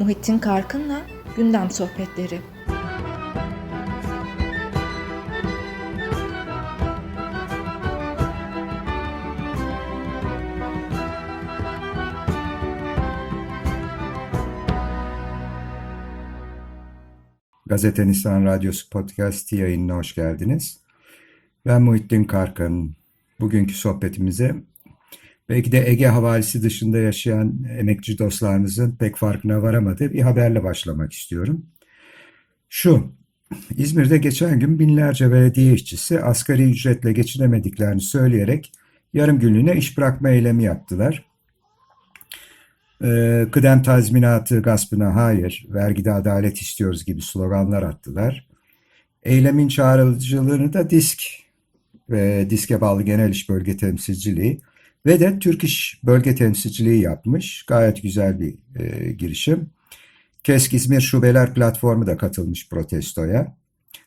Muhittin Karkın'la Gündem Sohbetleri Gazete Nisan Radyosu Podcast yayınına hoş geldiniz. Ben Muhittin Karkın. Bugünkü sohbetimize belki de Ege havalisi dışında yaşayan emekçi dostlarımızın pek farkına varamadığı bir haberle başlamak istiyorum. Şu, İzmir'de geçen gün binlerce belediye işçisi asgari ücretle geçinemediklerini söyleyerek yarım günlüğüne iş bırakma eylemi yaptılar. Ee, kıdem tazminatı gaspına hayır, vergide adalet istiyoruz gibi sloganlar attılar. Eylemin çağrılıcılığını da DISK ve DISK'e bağlı Genel İş Bölge Temsilciliği ve de Türk İş Bölge Temsilciliği yapmış. Gayet güzel bir e, girişim. KESK İzmir Şubeler Platformu da katılmış protestoya.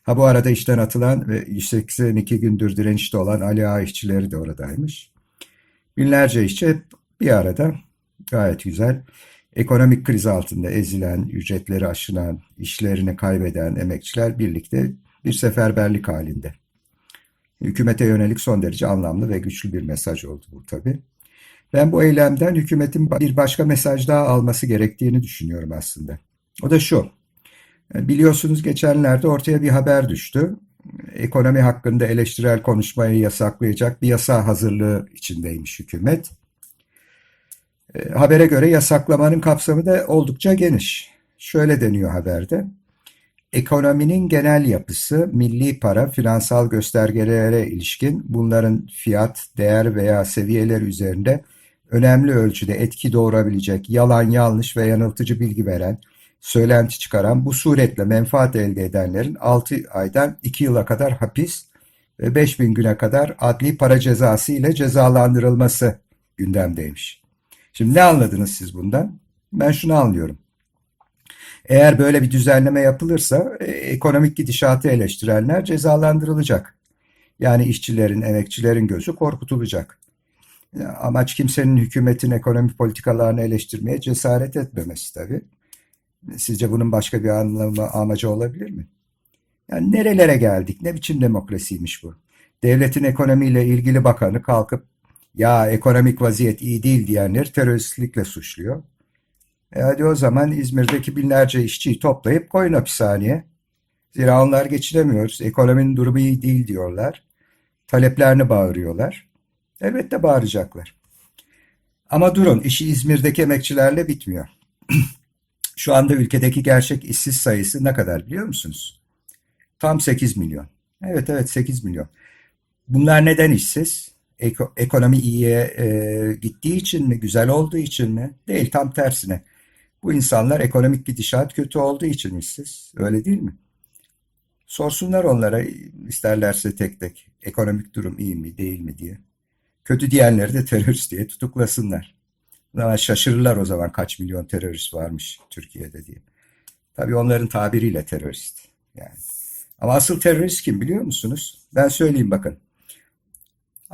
Ha bu arada işten atılan ve 182 gündür direnişte olan Ali Ağa işçileri de oradaymış. Binlerce işçi hep bir arada Gayet güzel. Ekonomik kriz altında ezilen, ücretleri aşınan, işlerini kaybeden emekçiler birlikte bir seferberlik halinde. Hükümete yönelik son derece anlamlı ve güçlü bir mesaj oldu bu tabii. Ben bu eylemden hükümetin bir başka mesaj daha alması gerektiğini düşünüyorum aslında. O da şu. Biliyorsunuz geçenlerde ortaya bir haber düştü. Ekonomi hakkında eleştirel konuşmayı yasaklayacak bir yasa hazırlığı içindeymiş hükümet. E, habere göre yasaklamanın kapsamı da oldukça geniş. Şöyle deniyor haberde. Ekonominin genel yapısı, milli para, finansal göstergelere ilişkin bunların fiyat, değer veya seviyeler üzerinde önemli ölçüde etki doğurabilecek yalan, yanlış ve yanıltıcı bilgi veren, söylenti çıkaran, bu suretle menfaat elde edenlerin 6 aydan 2 yıla kadar hapis ve 5000 güne kadar adli para cezası ile cezalandırılması gündemdeymiş. Şimdi ne anladınız siz bundan? Ben şunu anlıyorum. Eğer böyle bir düzenleme yapılırsa e, ekonomik gidişatı eleştirenler cezalandırılacak. Yani işçilerin, emekçilerin gözü korkutulacak. Amaç kimsenin hükümetin ekonomi politikalarını eleştirmeye cesaret etmemesi tabii. Sizce bunun başka bir anlamı, amacı olabilir mi? Yani nerelere geldik? Ne biçim demokrasiymiş bu? Devletin ekonomiyle ilgili bakanı kalkıp ya ekonomik vaziyet iyi değil diyenleri teröristlikle suçluyor. E hadi o zaman İzmir'deki binlerce işçiyi toplayıp koyun hapishaneye. Zira onlar geçinemiyoruz. Ekonominin durumu iyi değil diyorlar. Taleplerini bağırıyorlar. Elbette bağıracaklar. Ama durun işi İzmir'deki emekçilerle bitmiyor. Şu anda ülkedeki gerçek işsiz sayısı ne kadar biliyor musunuz? Tam 8 milyon. Evet evet 8 milyon. Bunlar neden işsiz? Eko, ekonomi iyiye e, gittiği için mi, güzel olduğu için mi? Değil, tam tersine. Bu insanlar ekonomik gidişat kötü olduğu için işsiz. Öyle değil mi? Sorsunlar onlara isterlerse tek tek ekonomik durum iyi mi, değil mi diye. Kötü diyenleri de terörist diye tutuklasınlar. Ama şaşırırlar o zaman kaç milyon terörist varmış Türkiye'de diye. Tabii onların tabiriyle terörist. Yani. Ama asıl terörist kim biliyor musunuz? Ben söyleyeyim bakın.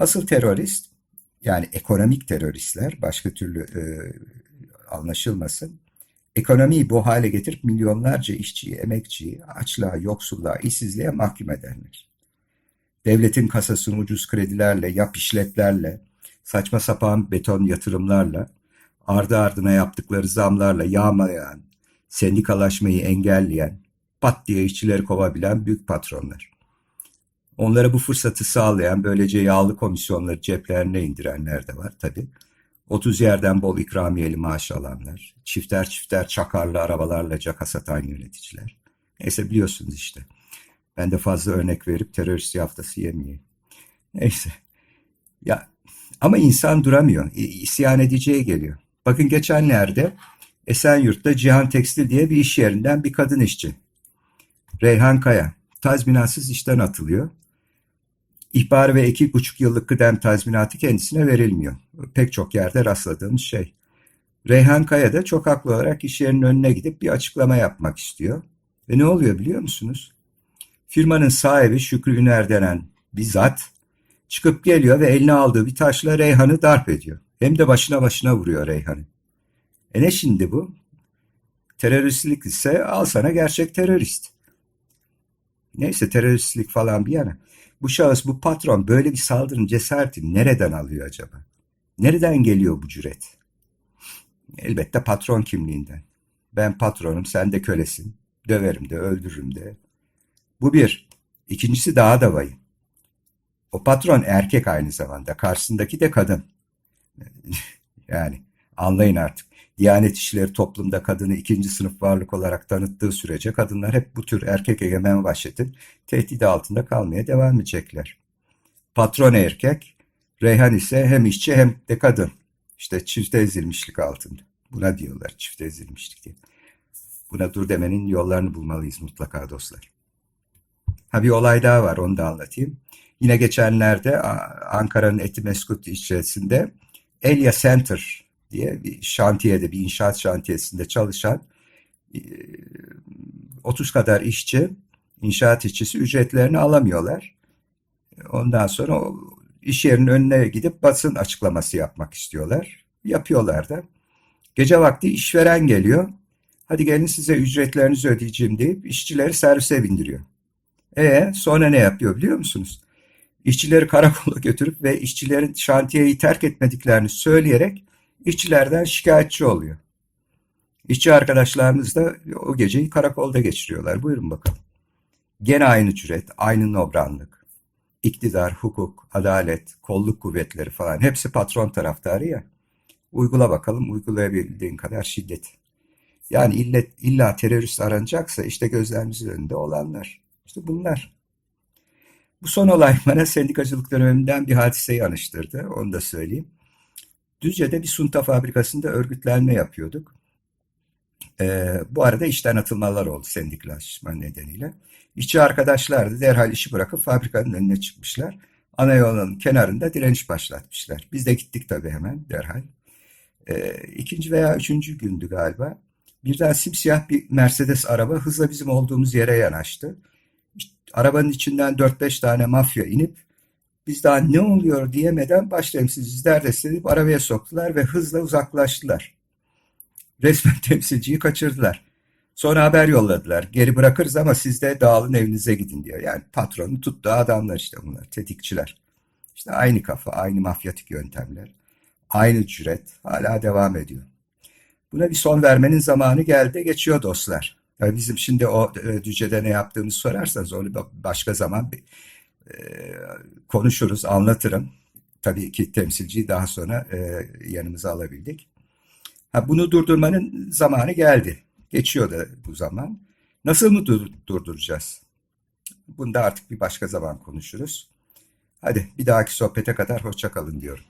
Asıl terörist yani ekonomik teröristler başka türlü e, anlaşılmasın. Ekonomiyi bu hale getirip milyonlarca işçiyi, emekçiyi açlığa, yoksulluğa, işsizliğe mahkum edenler. Devletin kasasını ucuz kredilerle, yap işletlerle, saçma sapan beton yatırımlarla, ardı ardına yaptıkları zamlarla yağmalayan, sendikalaşmayı engelleyen, pat diye işçileri kovabilen büyük patronlar. Onlara bu fırsatı sağlayan böylece yağlı komisyonları ceplerine indirenler de var tabi. 30 yerden bol ikramiyeli maaş alanlar, çifter çifter çakarlı arabalarla caka satan yöneticiler. Neyse biliyorsunuz işte. Ben de fazla örnek verip terörist yaftası yemeyeyim. Neyse. Ya ama insan duramıyor. İsyan edeceği geliyor. Bakın geçenlerde Esenyurt'ta Cihan Tekstil diye bir iş yerinden bir kadın işçi. Reyhan Kaya. Tazminatsız işten atılıyor. İhbar ve iki buçuk yıllık kıdem tazminatı kendisine verilmiyor. Pek çok yerde rastladığımız şey. Reyhan Kaya da çok haklı olarak iş yerinin önüne gidip bir açıklama yapmak istiyor. Ve ne oluyor biliyor musunuz? Firmanın sahibi Şükrü Üner denen bir zat çıkıp geliyor ve eline aldığı bir taşla Reyhan'ı darp ediyor. Hem de başına başına vuruyor Reyhan'ı. E ne şimdi bu? Teröristlik ise al sana gerçek terörist. Neyse teröristlik falan bir yana. Bu şahıs, bu patron böyle bir saldırının cesaretini nereden alıyor acaba? Nereden geliyor bu cüret? Elbette patron kimliğinden. Ben patronum, sen de kölesin. Döverim de, öldürürüm de. Bu bir. İkincisi daha da vahim. O patron erkek aynı zamanda. Karşısındaki de kadın. yani anlayın artık. Diyanet işleri toplumda kadını ikinci sınıf varlık olarak tanıttığı sürece kadınlar hep bu tür erkek egemen vahşetin tehdidi altında kalmaya devam edecekler. Patron erkek, Reyhan ise hem işçi hem de kadın. İşte çifte ezilmişlik altında. Buna diyorlar çifte ezilmişlik diye. Buna dur demenin yollarını bulmalıyız mutlaka dostlar. Ha bir olay daha var onu da anlatayım. Yine geçenlerde Ankara'nın Etimeskut ilçesinde Elia Center diye bir şantiyede, bir inşaat şantiyesinde çalışan 30 kadar işçi, inşaat işçisi ücretlerini alamıyorlar. Ondan sonra o iş yerinin önüne gidip basın açıklaması yapmak istiyorlar. Yapıyorlar da. Gece vakti işveren geliyor. Hadi gelin size ücretlerinizi ödeyeceğim deyip işçileri servise bindiriyor. E sonra ne yapıyor biliyor musunuz? İşçileri karakola götürüp ve işçilerin şantiyeyi terk etmediklerini söyleyerek işçilerden şikayetçi oluyor. İşçi arkadaşlarımız da o geceyi karakolda geçiriyorlar. Buyurun bakalım. Gene aynı cüret, aynı nobranlık. İktidar, hukuk, adalet, kolluk kuvvetleri falan hepsi patron taraftarı ya. Uygula bakalım uygulayabildiğin kadar şiddet. Yani illa, illa terörist aranacaksa işte gözlerimizin önünde olanlar. İşte bunlar. Bu son olay bana sendikacılık döneminden bir hadiseyi anıştırdı. Onu da söyleyeyim. Düzce'de bir sunta fabrikasında örgütlenme yapıyorduk. Ee, bu arada işten atılmalar oldu sendiklaşma nedeniyle. İşçi arkadaşlar da derhal işi bırakıp fabrikanın önüne çıkmışlar. Ana yolun kenarında direniş başlatmışlar. Biz de gittik tabii hemen derhal. Ee, ikinci veya üçüncü gündü galiba. Birden simsiyah bir Mercedes araba hızla bizim olduğumuz yere yanaştı. İşte, arabanın içinden 4-5 tane mafya inip biz daha ne oluyor diyemeden baş temsilcisi derdest edip arabaya soktular ve hızla uzaklaştılar. Resmen temsilciyi kaçırdılar. Sonra haber yolladılar. Geri bırakırız ama siz de dağılın evinize gidin diyor. Yani patronu tuttuğu adamlar işte bunlar. Tetikçiler. İşte aynı kafa, aynı mafyatik yöntemler. Aynı cüret hala devam ediyor. Buna bir son vermenin zamanı geldi. Geçiyor dostlar. Yani bizim şimdi o e, Düce'de ne yaptığımızı sorarsanız onu başka zaman konuşuruz, anlatırım. Tabii ki temsilciyi daha sonra e, yanımıza alabildik. Ha, bunu durdurmanın zamanı geldi. Geçiyor da bu zaman. Nasıl mı dur durduracağız? Bunu da artık bir başka zaman konuşuruz. Hadi bir dahaki sohbete kadar hoşça kalın diyorum.